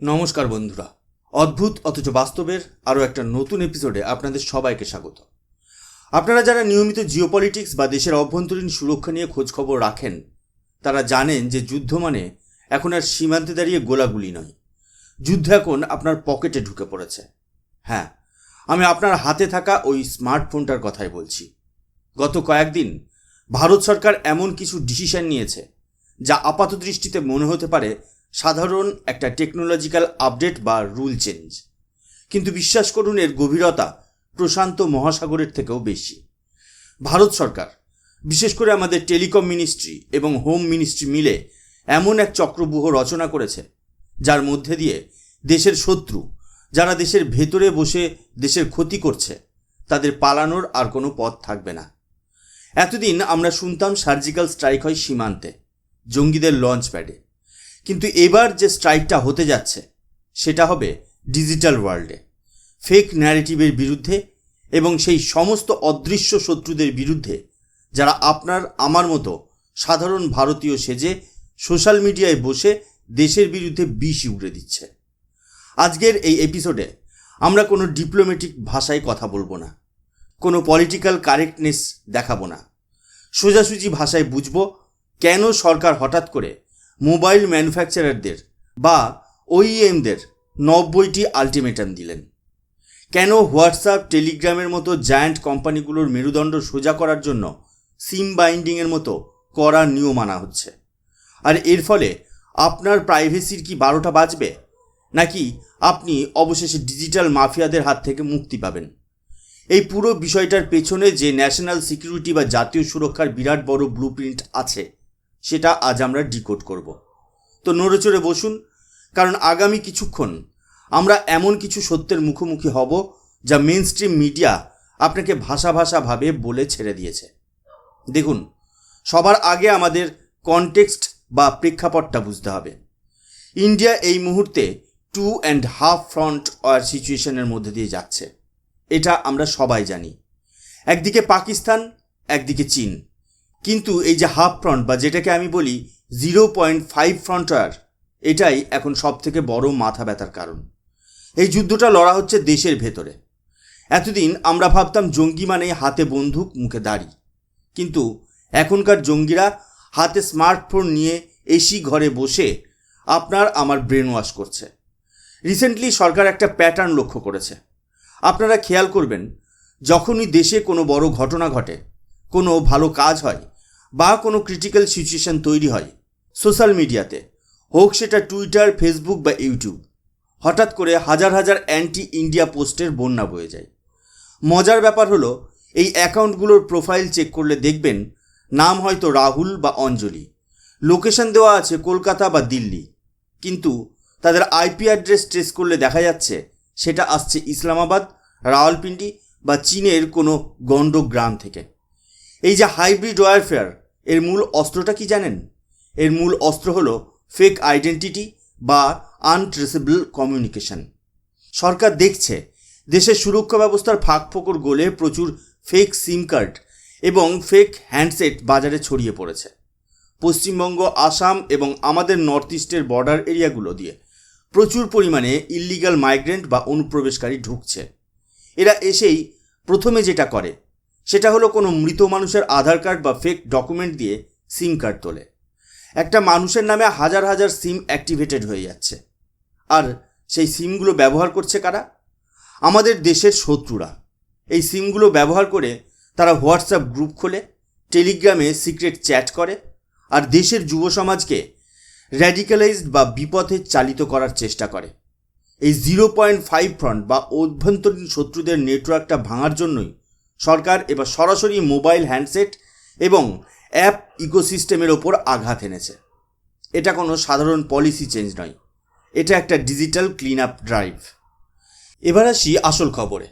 নমস্কার বন্ধুরা। অদ্ভুত অথচ বাস্তবের আরও একটা নতুন এপিসোডে আপনাদের সবাইকে স্বাগত। আপনারা যারা নিয়মিত জিওপলিটিক্স বা দেশের অভ্যন্তরীণ সুরক্ষা নিয়ে খোঁজখবর রাখেন, তারা জানেন যে যুদ্ধ মানে এখন আর সীমান্তে দাঁড়িয়ে গোলাগুলি নয়। যুদ্ধ এখন আপনার পকেটে ঢুকে পড়েছে। হ্যাঁ আমি আপনার হাতে থাকা ওই স্মার্টফোনটার কথাই বলছি। গত কয়েকদিন ভারত সরকার এমন কিছু ডিসিশন নিয়েছে, যা আপাত দৃষ্টিতে মনে হতে পারে সাধারণ একটা টেকনোলজিক্যাল আপডেট বা রুল চেঞ্জ কিন্তু বিশ্বাস করুন, এর গভীরতা প্রশান্ত মহাসাগরের থেকেও বেশি। ভারত সরকার, বিশেষ করে আমাদের টেলিকম মিনিস্ট্রি এবং হোম মিনিস্ট্রি মিলে এমন এক চক্রব্যূহ রচনা করেছে, যার মধ্যে দিয়ে দেশের শত্রু, যারা দেশের ভেতরে বসে দেশের ক্ষতি করছে, তাদের পালানোর আর কোনো পথ থাকবে না। এতদিন আমরা শুনতাম সার্জিক্যাল স্ট্রাইক হয় সীমান্তে, জঙ্গিদের লঞ্চ প্যাডে কিন্তু এবার যে স্ট্রাইকটা হতে যাচ্ছে, সেটা হবে ডিজিটাল ওয়ার্ল্ডে। ফেক ন্যারেটিভের বিরুদ্ধে এবং সেই সমস্ত অদৃশ্য শত্রুদের বিরুদ্ধে যারা আপনার, আমার মতো সাধারণ ভারতীয় সেজে সোশ্যাল মিডিয়ায় বসে দেশের বিরুদ্ধে বিষ উড়ে দিচ্ছে। আজকের এই এপিসোডে আমরা কোনো ডিপ্লোম্যাটিক ভাষায় কথা বলব না, কোনো পলিটিক্যাল কারেক্টনেস দেখাবো না। সোজাসুজি ভাষায় বুঝব কেন সরকার হঠাৎ করে মোবাইল ম্যানুফ্যাকচারারদের বা ওইএমদের নব্বইটি আলটিমেটাম দিলেন। কেন হোয়াটসঅ্যাপ, টেলিগ্রামের মতো জায়ান্ট কোম্পানিগুলোর মেরুদণ্ড সোজা করার জন্য সিম বাইন্ডিংয়ের মতো কড়া নিয়ম আনা হচ্ছে? আর এর ফলে আপনার প্রাইভেসির কি বারোটা বাজবে? নাকি আপনি অবশেষে ডিজিটাল মাফিয়াদের হাত থেকে মুক্তি পাবেন? এই পুরো বিষয়টার পেছনে যে ন্যাশনাল সিকিউরিটি বা জাতীয় সুরক্ষার বিরাট বড় ব্লু আছে সেটা আজ আমরা ডিকোড করব। তো নড়েচড়ে বসুন, কারণ আগামী কিছুক্ষণ আমরা এমন কিছু সত্যের মুখোমুখি হব যা মেন স্ট্রিম মিডিয়া আপনাকে ভাষা ভাষাভাবে বলে ছেড়ে দিয়েছে। দেখুন, সবার আগে আমাদের কনটেক্সট বা প্রেক্ষাপটটা বুঝতে হবে। ইন্ডিয়া এই মুহূর্তে two and half front war সিচুয়েশনের মধ্যে দিয়ে যাচ্ছে। এটা আমরা সবাই জানি। একদিকে পাকিস্তান, একদিকে চীন। কিন্তু এই যে হাফ ফ্রন্ট বা যেটাকে আমি বলি জিরো পয়েন্ট ফাইভ ফ্রন্টার এটাই এখন সব থেকে বড় মাথা ব্যথার কারণ। এই যুদ্ধটা লড়া হচ্ছে দেশের ভেতরে। এতদিন আমরা ভাবতাম জঙ্গি মানে হাতে বন্দুক, মুখে দাড়ি। কিন্তু এখনকার জঙ্গিরা হাতে স্মার্টফোন নিয়ে এসি ঘরে বসে আপনার আমার ব্রেন ওয়াশ করছে। রিসেন্টলি সরকার একটা প্যাটার্ন লক্ষ্য করেছে। আপনারা খেয়াল করবেন, যখনই দেশে কোনো বড় ঘটনা ঘটে কোনো ভালো কাজ হয় বা কোনো ক্রিটিক্যাল সিচুয়েশন তৈরি হয় সোশ্যাল মিডিয়াতে হোক সেটা টুইটার ফেসবুক বা ইউটিউব হঠাৎ করে হাজার হাজার অ্যান্টি ইন্ডিয়া পোস্টের বন্যা বয়ে যায়। মজার ব্যাপার হলো, এই অ্যাকাউন্টগুলোর প্রোফাইল চেক করলে দেখবেন নাম হয়তো রাহুল বা অঞ্জলি। লোকেশন দেওয়া আছে কলকাতা বা দিল্লি। কিন্তু তাদের আইপি অ্যাড্রেস ট্রেস করলে দেখা যাচ্ছে সেটা আসছে ইসলামাবাদ, রাওয়ালপিন্ডি বা চীনের কোনো গণ্ড গ্রাম থেকে। এই যে হাইব্রিড ওয়ারফেয়ার এর মূল অস্ত্রটা কি জানেন? এর মূল অস্ত্র হলো ফেক আইডেন্টিটি বা আনট্রেসেবল কমিউনিকেশন সরকার দেখছে, দেশের সুরক্ষা ব্যবস্থার ফাঁক ফোকর গোলে প্রচুর ফেক সিম কার্ড এবং ফেক হ্যান্ডসেট বাজারে ছড়িয়ে পড়েছে। পশ্চিমবঙ্গ, আসাম এবং আমাদের নর্থ ইস্টের বর্ডার এরিয়াগুলো দিয়ে প্রচুর পরিমাণে ইল্লিগাল মাইগ্রেন্ট বা অনুপ্রবেশকারী ঢুকছে। এরা এসেই প্রথমে যেটা করে সেটা হলো কোনো মৃত মানুষের আধার কার্ড বা ফেক ডকুমেন্ট দিয়ে সিম কার্ড তোলে। একটা মানুষের নামে হাজার হাজার সিম অ্যাক্টিভেটেড হয়ে যাচ্ছে। আর সেই সিমগুলো ব্যবহার করছে কারা? আমাদের দেশের শত্রুরা। এই সিমগুলো ব্যবহার করে তারা হোয়াটসঅ্যাপ গ্রুপ খোলে টেলিগ্রামে সিক্রেট চ্যাট করে, আর দেশের যুব সমাজকে র্যাডিক্যালাইজড বা বিপথে চালিত করার চেষ্টা করে। এই জিরো পয়েন্ট ফাইভ ফ্রন্ট বা অভ্যন্তরীণ শত্রুদের নেটওয়ার্কটা ভাঙার জন্যই সরকার এবার সরাসরি মোবাইল হ্যান্ডসেট এবং অ্যাপ ইকোসিস্টেমের ওপর আঘাত এনেছে। এটা কোনো সাধারণ পলিসি চেঞ্জ নয়। এটা একটা ডিজিটাল ক্লিন আপ ড্রাইভ। এবার আসি আসল খবরে।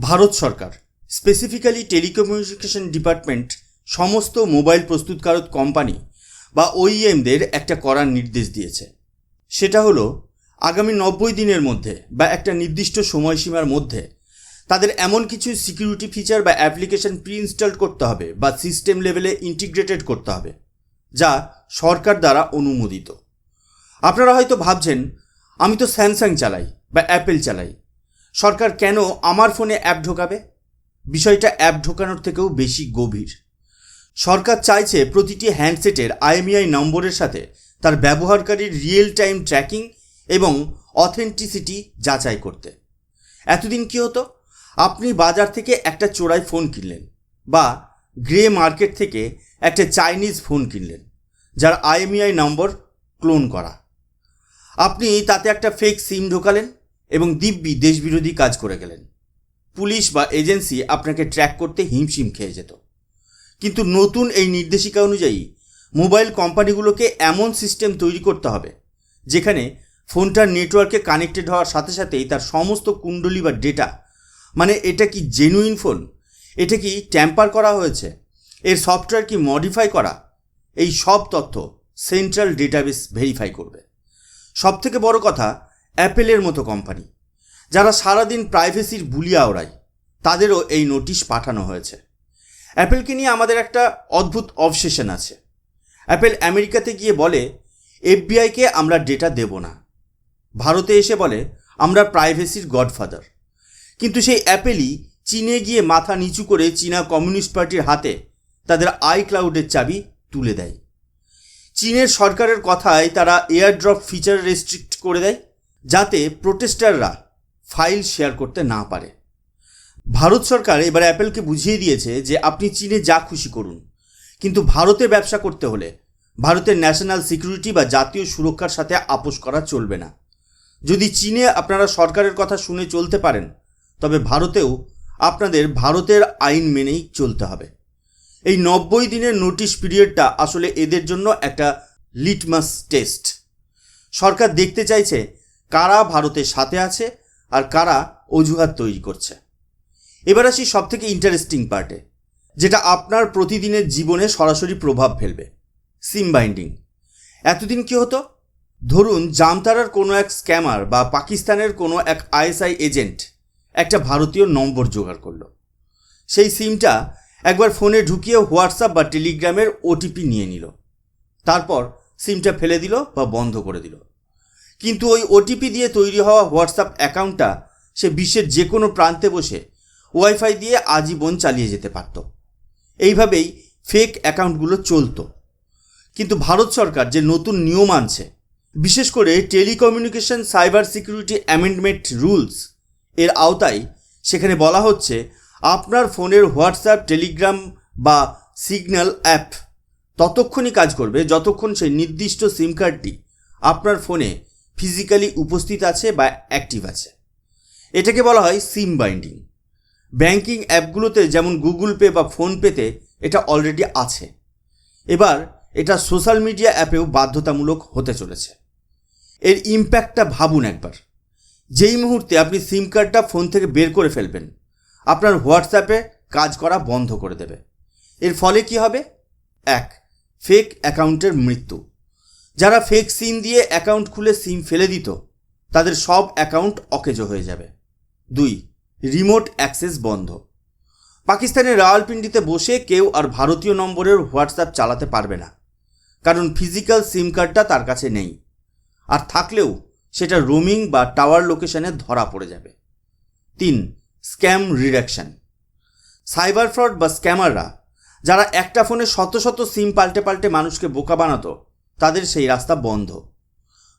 ভারত সরকার, স্পেসিফিক্যালি টেলিকমিউনিকেশন ডিপার্টমেন্ট, সমস্ত মোবাইল প্রস্তুতকারক কোম্পানি বা ওইএমদের একটা করার নির্দেশ দিয়েছে। সেটা হলো, আগামী নব্বই দিনের মধ্যে বা একটা নির্দিষ্ট সময়সীমার মধ্যে তাদের এমন কিছু সিকিউরিটি ফিচার বা অ্যাপ্লিকেশন প্রি ইনস্টল করতে হবে বা সিস্টেম লেভেলে ইন্টিগ্রেটেড করতে হবে, যা সরকার দ্বারা অনুমোদিত। আপনারা হয়তো ভাবছেন, আমি তো স্যামসাং চালাই বা অ্যাপেল চালাই। সরকার কেন আমার ফোনে অ্যাপ ঢোকাবে? বিষয়টা অ্যাপ ঢোকানোর থেকেও বেশি গভীর। সরকার চাইছে প্রতিটি হ্যান্ডসেটের আইএমইআই নম্বরের সাথে তার ব্যবহারকারীর রিয়েল টাইম ট্র্যাকিং এবং অথেন্টিসিটি যাচাই করতে। এতদিন কি হতো? আপনি বাজার থেকে একটা চোরাই ফোন কিনলেন বা গ্রে মার্কেট থেকে একটা চাইনিজ ফোন কিনলেন, যার আইএমইআই নম্বর ক্লোন করা। আপনি তাতে একটা ফেক সিম ঢোকালেন এবং দিব্যি দেশবিরোধী কাজ করে গেলেন। পুলিশ বা এজেন্সি আপনাকে ট্র্যাক করতে হিমশিম খেয়ে যেত। কিন্তু নতুন এই নির্দেশিকা অনুযায়ী মোবাইল কোম্পানিগুলোকে এমন সিস্টেম তৈরি করতে হবে, যেখানে ফোনটার নেটওয়ার্কে কানেক্টেড হওয়ার সাথে সাথেই তার সমস্ত কুণ্ডলি বা ডেটা মানে এটা কি জেনুইন ফোন এটা কি ট্যাম্পার করা হয়েছে? এর সফটওয়্যার কি মডিফাই করা? এই সব তথ্য সেন্ট্রাল ডেটাবেস ভেরিফাই করবে। সব থেকে বড় কথা, অ্যাপেলের মতো কোম্পানি যারা সারাদিন প্রাইভেসির বুলিয়া ওড়ায়, তাদেরও এই নোটিশ পাঠানো হয়েছে। অ্যাপেলকে নিয়ে আমাদের একটা অদ্ভুত অবসেশন আছে। অ্যাপেল আমেরিকাতে গিয়ে বলে এফবিআইকে আমরা ডেটা দেব না। ভারতে এসে বলে, আমরা প্রাইভেসির গডফাদার কিন্তু সেই অ্যাপেলই চীনে গিয়ে মাথা নিচু করে চীনা কমিউনিস্ট পার্টির হাতে তাদের আই ক্লাউডের চাবি তুলে দেয়। চীনের সরকারের কথায় তারা এয়ারড্রপ ফিচার রেস্ট্রিক্ট করে দেয়, যাতে প্রোটেস্টাররা ফাইল শেয়ার করতে না পারে। ভারত সরকার এবার অ্যাপেলকে বুঝিয়ে দিয়েছে যে আপনি চীনে যা খুশি করুন, কিন্তু ভারতে ব্যবসা করতে হলে ভারতের ন্যাশনাল সিকিউরিটি বা জাতীয় সুরক্ষার সাথে আপোষ করা চলবে না। যদি চীনে আপনারা সরকারের কথা শুনে চলতে পারেন তবে ভারতেও আপনাদের ভারতের আইন মেনেই চলতে হবে। এই নব্বই দিনের নোটিশ পিরিয়ডটা আসলে এদের জন্য একটা লিটমাস টেস্ট সরকার দেখতে চাইছে কারা ভারতের সাথে আছে আর কারা অজুহাত তৈরি করছে। এবার আসি সব থেকে ইন্টারেস্টিং পার্টে যেটা আপনার প্রতিদিনের জীবনে সরাসরি প্রভাব ফেলবে। সিম বাইন্ডিং এতদিন কি হতো? ধরুন জামতারার কোনো এক স্ক্যামার বা পাকিস্তানের কোনো এক আইএসআই এজেন্ট একটা ভারতীয় নম্বর জোগাড় করল। সেই সিমটা একবার ফোনে ঢুকিয়ে হোয়াটসঅ্যাপ বা টেলিগ্রামের ওটিপি নিয়ে নিল। তারপর সিমটা ফেলে দিল বা বন্ধ করে দিল। কিন্তু ওই ওটিপি দিয়ে তৈরি হওয়া হোয়াটসঅ্যাপ অ্যাকাউন্টটা সে বিশ্বের যে কোনো প্রান্তে বসে ওয়াইফাই দিয়ে আজীবন চালিয়ে যেতে পারত। এইভাবেই ফেক অ্যাকাউন্টগুলো চলতো। কিন্তু ভারত সরকার যে নতুন নিয়ম আনছে, বিশেষ করে telecommunication, cyber security amendment rules এর আওতায় সেখানে বলা হচ্ছে আপনার ফোনের হোয়াটসঅ্যাপ, টেলিগ্রাম বা সিগন্যাল অ্যাপ ততক্ষণই কাজ করবে যতক্ষণ সেই নির্দিষ্ট সিম কার্ডটি আপনার ফোনে ফিজিক্যালি উপস্থিত আছে বা অ্যাক্টিভ আছে। এটাকে বলা হয় সিম বাইন্ডিং। ব্যাংকিং অ্যাপগুলোতে যেমন গুগল পে বা ফোনপেতে এটা অলরেডি আছে। এবার এটা সোশ্যাল মিডিয়া অ্যাপেও বাধ্যতামূলক হতে চলেছে। এর ইম্প্যাক্টটা ভাবুন একবার। যেই মুহূর্তে আপনি সিম কার্ডটা ফোন থেকে বের করে ফেলবেন, আপনার হোয়াটসঅ্যাপে কাজ করা বন্ধ করে দেবে। এর ফলে কি হবে? এক ফেক অ্যাকাউন্টের মৃত্যু। যারা ফেক সিম দিয়ে অ্যাকাউন্ট খুলে সিম ফেলে দিত, তাদের সব অ্যাকাউন্ট অকেজো হয়ে যাবে। দুই রিমোট অ্যাক্সেস বন্ধ। পাকিস্তানের রাওয়ালপিন্ডিতে বসে কেউ আর ভারতীয় নম্বরের হোয়াটসঅ্যাপ চালাতে পারবে না, কারণ ফিজিক্যাল সিম কার্ডটা তার কাছে নেই। আর থাকলেও সেটা রোমিং বা টাওয়ার লোকেশনে ধরা পড়ে যাবে। তিন স্ক্যাম রিডাকশন সাইবার ফ্রড বা স্ক্যামাররা যারা একটা ফোনে শত শত সিম পাল্টে পাল্টে মানুষকে বোকা বানাতো, তাদের সেই রাস্তা বন্ধ।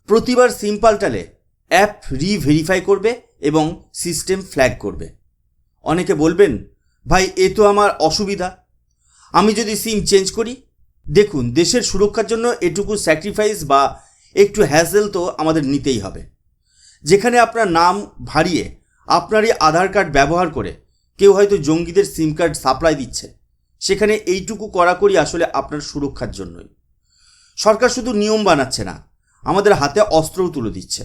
প্রতিবার সিম পাল্টালে অ্যাপ রিভেরিফাই করবে এবং সিস্টেম ফ্ল্যাগ করবে। অনেকে বলবেন, ভাই, এ তো আমার অসুবিধা। আমি যদি সিম চেঞ্জ করি, দেখুন, দেশের সুরক্ষার জন্য এটুকু স্যাক্রিফাইস বা একটু হ্যাসেল তো আমাদের নিতেই হবে। যেখানে আপনার নাম ভারিয়ে আপনারই আধার কার্ড ব্যবহার করে কেউ হয়তো জঙ্গিদের সিম কার্ড সাপ্লাই দিচ্ছে। সেখানে এইটুকু কড়াকড়ি আসলে আপনার সুরক্ষার জন্যই। সরকার শুধু নিয়ম বানাচ্ছে না, আমাদের হাতে অস্ত্রও তুলে দিচ্ছে।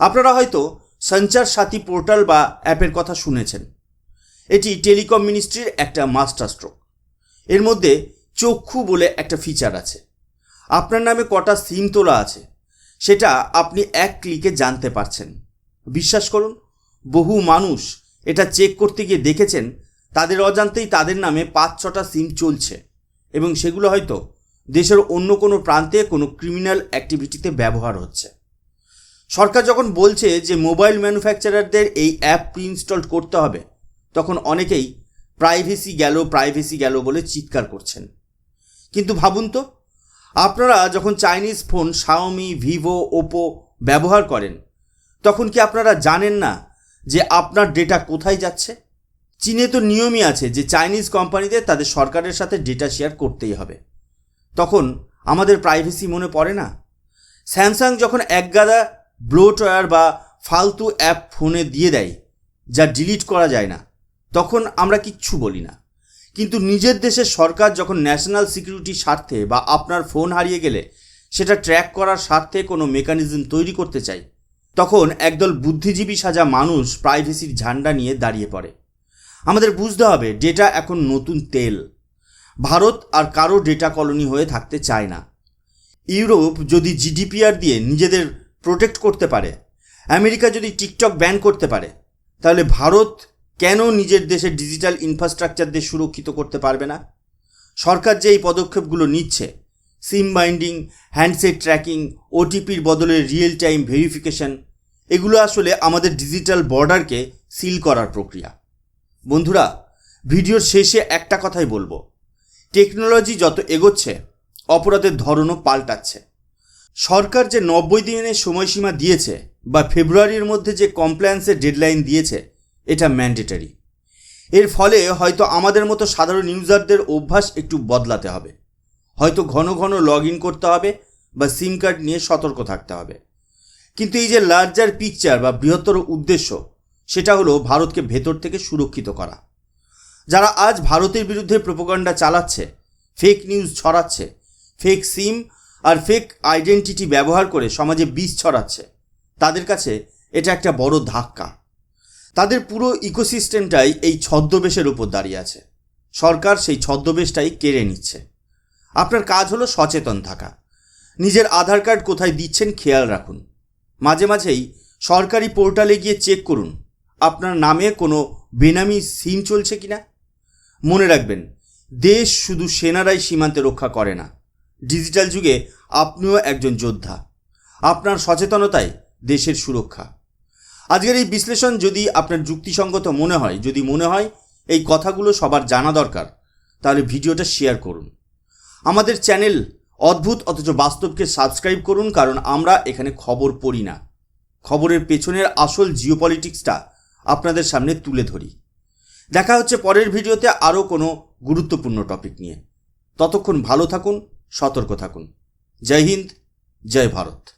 আপনারা হয়তো সঞ্চার সাথী পোর্টাল বা অ্যাপের কথা শুনেছেন। এটি টেলিকম মিনিস্ট্রির একটা মাস্টার স্ট্রোক এর মধ্যে চক্ষু বলে একটা ফিচার আছে। আপনার নামে কটা সিম তোলা আছে, সেটা আপনি এক ক্লিকে জানতে পারছেন। বিশ্বাস করুন, বহু মানুষ এটা চেক করতে গিয়ে দেখেছেন, তাদের অজান্তেই তাদের নামে পাঁচ ছটা সিম চলছে এবং সেগুলো হয়তো দেশের অন্য কোনো প্রান্তে কোনো ক্রিমিনাল অ্যাক্টিভিটিতে ব্যবহার হচ্ছে। সরকার যখন বলছে যে মোবাইল ম্যানুফ্যাকচারারদের এই অ্যাপ প্রি ইনস্টল করতে হবে, তখন অনেকেই প্রাইভেসি গেল প্রাইভেসি গেল বলে চিৎকার করছেন। কিন্তু ভাবুন তো আপনারা যখন Chinese phone Xiaomi Vivo Oppo ব্যবহার করেন, তখন কি আপনারা জানেন না যে আপনার ডেটা কোথায় যাচ্ছে? চীনে তো নিয়মই আছে যে চাইনিজ কোম্পানিদের তাদের সরকারের সাথে ডেটা শেয়ার করতেই হবে। তখন আমাদের প্রাইভেসি মনে পড়ে না? স্যামসাং যখন একগাদা ব্লোটওয়্যার বা ফালতু অ্যাপ ফোনে দিয়ে দেয়, যা ডিলিট করা যায় না, তখন আমরা কিচ্ছু বলি না। কিন্তু নিজের দেশের সরকার যখন ন্যাশনাল সিকিউরিটির স্বার্থে বা আপনার ফোন হারিয়ে গেলে সেটা ট্র্যাক করার স্বার্থে কোনো মেকানিজম তৈরি করতে চাই তখন একদল বুদ্ধিজীবী সাজা মানুষ প্রাইভেসির ঝান্ডা নিয়ে দাঁড়িয়ে পড়ে। আমাদের বুঝতে হবে ডেটা এখন নতুন তেল। ভারত আর কারও ডেটা কলোনি হয়ে থাকতে চায় না। ইউরোপ যদি জিডিপিআর দিয়ে নিজেদের প্রোটেক্ট করতে পারে, আমেরিকা যদি টিকটক ব্যান করতে পারে, তাহলে ভারত কেন নিজের দেশের ডিজিটাল ইনফ্রাস্ট্রাকচার দিয়ে সুরক্ষিত করতে পারবে না? সরকার যে এই পদক্ষেপগুলো নিচ্ছে সিম বাইন্ডিং হ্যান্ডসেট ট্র্যাকিং ওটিপির বদলে রিয়েল টাইম ভেরিফিকেশন এগুলো আসলে আমাদের ডিজিটাল বর্ডারকে সিল করার প্রক্রিয়া। বন্ধুরা, ভিডিওর শেষে একটা কথাই বলব। টেকনোলজি যত এগোচ্ছে, অপরাধের ধরনও পাল্টাচ্ছে। সরকার যে নব্বই দিনের সময়সীমা দিয়েছে বা ফেব্রুয়ারির মধ্যে যে কমপ্লায়েন্সের ডেডলাইন দিয়েছে এটা ম্যান্ডেটারি এর ফলে হয়তো আমাদের মতো সাধারণ ইউজারদের অভ্যাস একটু বদলাতে হবে। হয়তো ঘন ঘন লগ ইন করতে হবে বা সিম কার্ড নিয়ে সতর্ক থাকতে হবে। কিন্তু এই যে লার্জার পিকচার বা বৃহত্তর উদ্দেশ্য, সেটা হলো ভারতকে ভেতর থেকে সুরক্ষিত করা। যারা আজ ভারতের বিরুদ্ধে প্রোপাগান্ডা চালাচ্ছে ফেক নিউজ ছড়াচ্ছে ফেক সিম আর ফেক আইডেন্টিটি ব্যবহার করে সমাজে বিষ ছড়াচ্ছে, তাদের কাছে এটা একটা বড় ধাক্কা। তাদের পুরো ইকোসিস্টেমটাই এই ছদ্মবেশের উপর দাঁড়িয়ে আছে। সরকার সেই ছদ্মবেশটাই কেড়ে নিচ্ছে। আপনার কাজ হলো সচেতন থাকা। নিজের আধার কার্ড কোথায় দিচ্ছেন খেয়াল রাখুন। মাঝে মাঝেই সরকারি পোর্টালে গিয়ে চেক করুন, আপনার নামে কোনো বেনামি সিম চলছে কিনা। মনে রাখবেন, দেশ শুধু সেনারাই সীমান্তে রক্ষা করে না। ডিজিটাল যুগে আপনিও একজন যোদ্ধা। আপনার সচেতনতাই দেশের সুরক্ষা। আজকের এই বিশ্লেষণ যদি আপনার যুক্তিসঙ্গত মনে হয়, যদি মনে হয় এই কথাগুলো সবার জানা দরকার, তাহলে ভিডিওটা শেয়ার করুন। আমাদের চ্যানেল অদ্ভুত অথচ বাস্তবকে সাবস্ক্রাইব করুন, কারণ আমরা এখানে খবর পড়ি না। খবরের পেছনের আসল জিওপলিটিক্সটা আপনাদের সামনে তুলে ধরি। দেখা হচ্ছে পরের ভিডিওতে আরও কোনো গুরুত্বপূর্ণ টপিক নিয়ে। ততক্ষণ ভালো থাকুন, সতর্ক থাকুন। জয় হিন্দ, জয় ভারত।